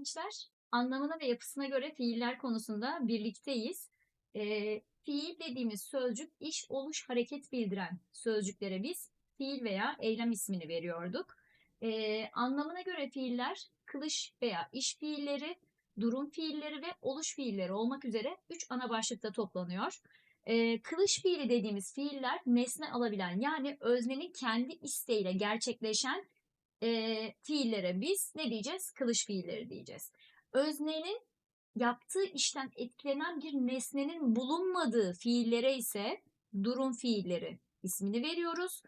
gençler. Anlamına ve yapısına göre fiiller konusunda birlikteyiz. Ee, fiil dediğimiz sözcük iş, oluş, hareket bildiren sözcüklere biz fiil veya eylem ismini veriyorduk. Ee, anlamına göre fiiller kılış veya iş fiilleri, durum fiilleri ve oluş fiilleri olmak üzere üç ana başlıkta toplanıyor. Ee, kılış fiili dediğimiz fiiller nesne alabilen yani öznenin kendi isteğiyle gerçekleşen e, fiillere biz ne diyeceğiz? Kılış fiilleri diyeceğiz. Öznenin yaptığı işten etkilenen bir nesnenin bulunmadığı fiillere ise durum fiilleri ismini veriyoruz.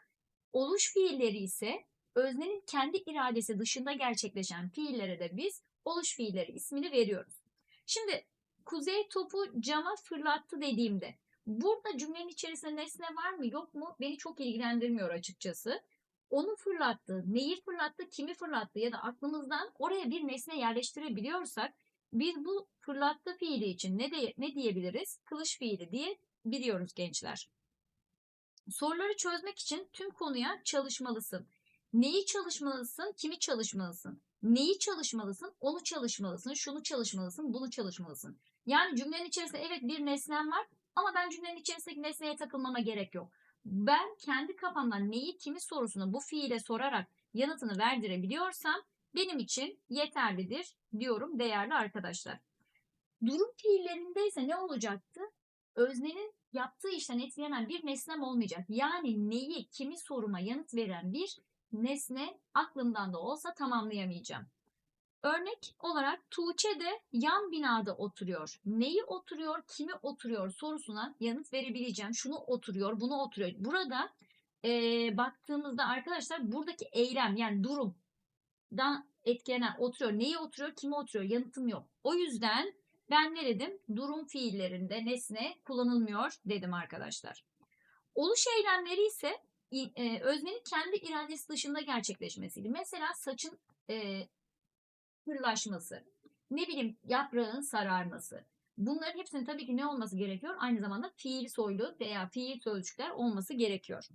Oluş fiilleri ise öznenin kendi iradesi dışında gerçekleşen fiillere de biz oluş fiilleri ismini veriyoruz. Şimdi kuzey topu cama fırlattı dediğimde burada cümlenin içerisinde nesne var mı yok mu beni çok ilgilendirmiyor açıkçası onu fırlattı, neyi fırlattı, kimi fırlattı ya da aklımızdan oraya bir nesne yerleştirebiliyorsak biz bu fırlattı fiili için ne, de, ne diyebiliriz? Kılıç fiili diye biliyoruz gençler. Soruları çözmek için tüm konuya çalışmalısın. Neyi çalışmalısın, kimi çalışmalısın? Neyi çalışmalısın, onu çalışmalısın, şunu çalışmalısın, bunu çalışmalısın. Yani cümlenin içerisinde evet bir nesnem var ama ben cümlenin içerisindeki nesneye takılmama gerek yok ben kendi kafamdan neyi kimi sorusunu bu fiile sorarak yanıtını verdirebiliyorsam benim için yeterlidir diyorum değerli arkadaşlar. Durum fiillerinde ise ne olacaktı? Öznenin yaptığı işten etkilenen bir nesnem olmayacak. Yani neyi, kimi soruma yanıt veren bir nesne aklımdan da olsa tamamlayamayacağım. Örnek olarak Tuğçe de yan binada oturuyor. Neyi oturuyor, kimi oturuyor sorusuna yanıt verebileceğim. Şunu oturuyor, bunu oturuyor. Burada e, baktığımızda arkadaşlar buradaki eylem yani durumdan etkilenen oturuyor. Neyi oturuyor, kimi oturuyor yanıtım yok. O yüzden ben ne dedim? Durum fiillerinde nesne kullanılmıyor dedim arkadaşlar. Oluş eylemleri ise e, öznenin kendi iradesi dışında gerçekleşmesiydi. Mesela saçın e, kırlaşması, ne bileyim yaprağın sararması. Bunların hepsinin tabii ki ne olması gerekiyor? Aynı zamanda fiil soylu veya fiil sözcükler olması gerekiyor.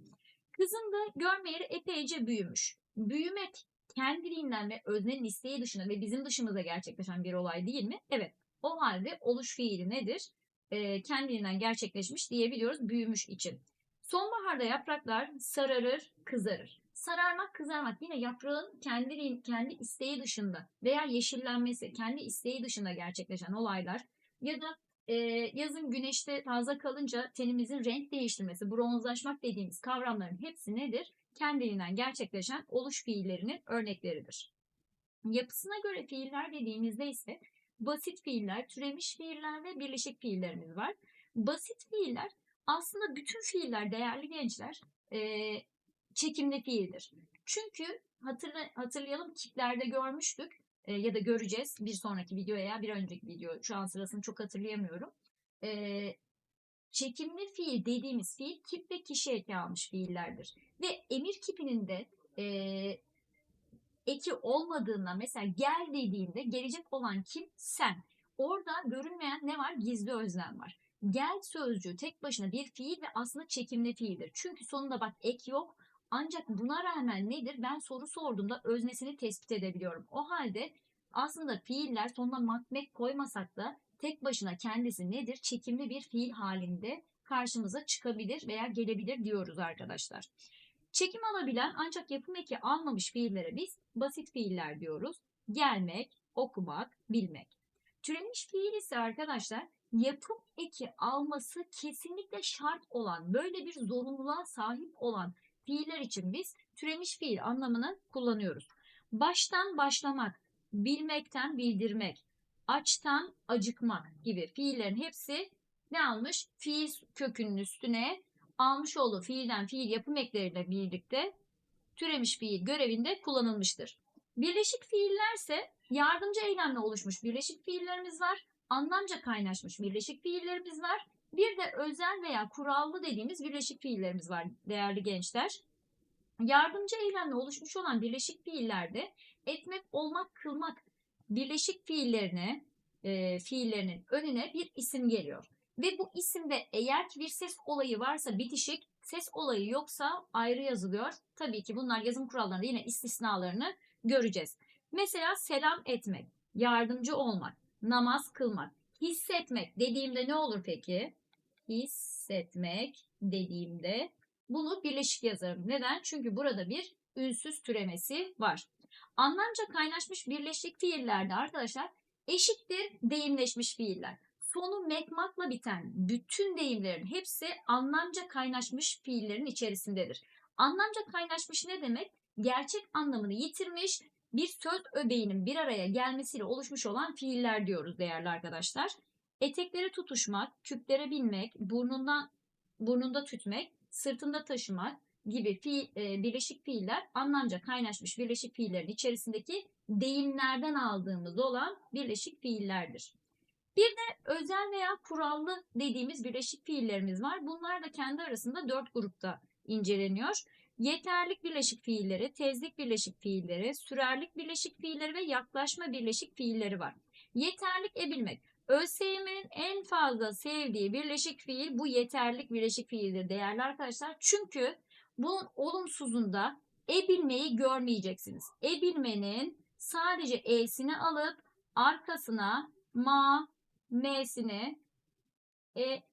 Kızın da görme epeyce büyümüş. Büyümek kendiliğinden ve öznenin isteği dışında ve bizim dışımızda gerçekleşen bir olay değil mi? Evet. O halde oluş fiili nedir? E, kendiliğinden gerçekleşmiş diyebiliyoruz büyümüş için. Sonbaharda yapraklar sararır, kızarır. Sararmak, kızarmak yine yaprağın kendi kendi isteği dışında veya yeşillenmesi, kendi isteği dışında gerçekleşen olaylar ya da e, yazın güneşte fazla kalınca tenimizin renk değiştirmesi, bronzlaşmak dediğimiz kavramların hepsi nedir? Kendiliğinden gerçekleşen oluş fiillerinin örnekleridir. Yapısına göre fiiller dediğimizde ise basit fiiller, türemiş fiiller ve birleşik fiillerimiz var. Basit fiiller aslında bütün fiiller değerli gençler e, çekimli fiildir. Çünkü hatırla, hatırlayalım kitlerde görmüştük e, ya da göreceğiz bir sonraki videoya ya bir önceki video şu an sırasını çok hatırlayamıyorum. E, çekimli fiil dediğimiz fiil kip ve kişi eki almış fiillerdir. Ve emir kipinin de e, eki olmadığında mesela gel dediğinde gelecek olan kim? Sen. Orada görünmeyen ne var? Gizli özlem var. Gel sözcüğü tek başına bir fiil ve aslında çekimli fiildir. Çünkü sonunda bak ek yok ancak buna rağmen nedir? Ben soru sorduğumda öznesini tespit edebiliyorum. O halde aslında fiiller sonuna makmek koymasak da tek başına kendisi nedir? Çekimli bir fiil halinde karşımıza çıkabilir veya gelebilir diyoruz arkadaşlar. Çekim alabilen ancak yapım eki almamış fiillere biz basit fiiller diyoruz. Gelmek, okumak, bilmek. Türemiş fiil ise arkadaşlar yapım eki alması kesinlikle şart olan, böyle bir zorunluluğa sahip olan fiiller için biz türemiş fiil anlamını kullanıyoruz. Baştan başlamak, bilmekten bildirmek, açtan acıkmak gibi fiillerin hepsi ne almış? Fiil kökünün üstüne almış olduğu fiilden fiil yapım ekleriyle birlikte türemiş fiil görevinde kullanılmıştır. Birleşik fiillerse yardımcı eylemle oluşmuş birleşik fiillerimiz var. Anlamca kaynaşmış birleşik fiillerimiz var. Bir de özel veya kurallı dediğimiz birleşik fiillerimiz var değerli gençler. Yardımcı eylemle oluşmuş olan birleşik fiillerde etmek, olmak, kılmak birleşik fiillerine, e, fiillerinin önüne bir isim geliyor. Ve bu isimde eğer ki bir ses olayı varsa bitişik, ses olayı yoksa ayrı yazılıyor. Tabii ki bunlar yazım kurallarında yine istisnalarını göreceğiz. Mesela selam etmek. yardımcı olmak, namaz kılmak, hissetmek dediğimde ne olur peki? Hissetmek dediğimde bunu birleşik yazarım. Neden? Çünkü burada bir ünsüz türemesi var. Anlamca kaynaşmış birleşik fiillerde arkadaşlar eşittir deyimleşmiş fiiller. Sonu mekmakla biten bütün deyimlerin hepsi anlamca kaynaşmış fiillerin içerisindedir. Anlamca kaynaşmış ne demek? Gerçek anlamını yitirmiş bir söz öbeğinin bir araya gelmesiyle oluşmuş olan fiiller diyoruz değerli arkadaşlar. Etekleri tutuşmak, küplere binmek, burnundan burnunda tütmek, sırtında taşımak gibi fiil, e, birleşik fiiller anlamca kaynaşmış birleşik fiillerin içerisindeki deyimlerden aldığımız olan birleşik fiillerdir. Bir de özel veya kurallı dediğimiz birleşik fiillerimiz var. Bunlar da kendi arasında dört grupta inceleniyor. Yeterlik birleşik fiilleri, tezlik birleşik fiilleri, sürerlik birleşik fiilleri ve yaklaşma birleşik fiilleri var. Yeterlik ebilmek. ÖSYM'nin en fazla sevdiği birleşik fiil bu yeterlik birleşik fiildir değerli arkadaşlar. Çünkü bunun olumsuzunda ebilmeyi görmeyeceksiniz. Ebilmenin sadece e'sini alıp arkasına ma, m'sini e,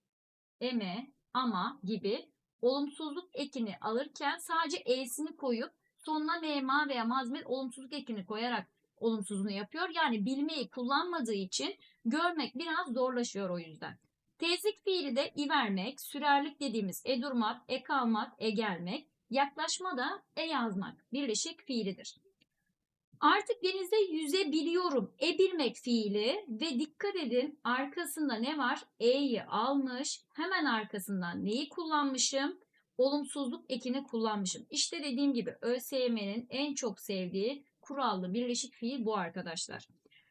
eme, ama gibi olumsuzluk ekini alırken sadece e'sini koyup sonuna mema veya mazmel olumsuzluk ekini koyarak olumsuzunu yapıyor. Yani bilmeyi kullanmadığı için görmek biraz zorlaşıyor o yüzden. Tezlik fiili de i vermek, sürerlik dediğimiz e durmak, e kalmak, e gelmek, yaklaşma da e yazmak birleşik fiilidir. Artık denizde yüzebiliyorum. E bilmek fiili ve dikkat edin arkasında ne var? E'yi almış. Hemen arkasından neyi kullanmışım? Olumsuzluk ekini kullanmışım. İşte dediğim gibi ÖSYM'nin en çok sevdiği kurallı birleşik fiil bu arkadaşlar.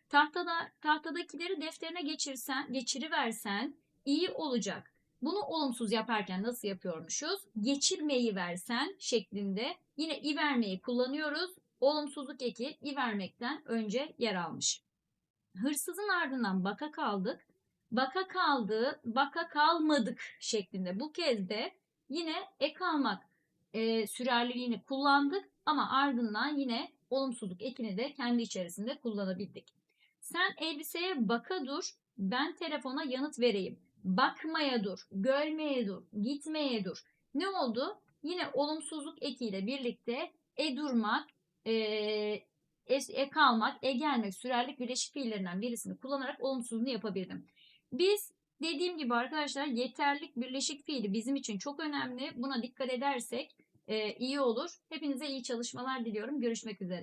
Tahtada, tahtadakileri defterine geçirsen, geçiriversen iyi olacak. Bunu olumsuz yaparken nasıl yapıyormuşuz? Geçirmeyi versen şeklinde yine i vermeyi kullanıyoruz. Olumsuzluk eki i vermekten önce yer almış. Hırsızın ardından baka kaldık. Baka kaldı, baka kalmadık şeklinde. Bu kez de yine ek almak e, sürerliliğini kullandık ama ardından yine olumsuzluk ekini de kendi içerisinde kullanabildik. Sen elbiseye baka dur, ben telefona yanıt vereyim. Bakmaya dur, görmeye dur, gitmeye dur. Ne oldu? Yine olumsuzluk ekiyle birlikte e durmak, e, e, e kalmak, e gelmek, sürerlik birleşik fiillerinden birisini kullanarak olumsuzluğunu yapabildim. Biz dediğim gibi arkadaşlar yeterlik birleşik fiili bizim için çok önemli. Buna dikkat edersek e, iyi olur. Hepinize iyi çalışmalar diliyorum. Görüşmek üzere.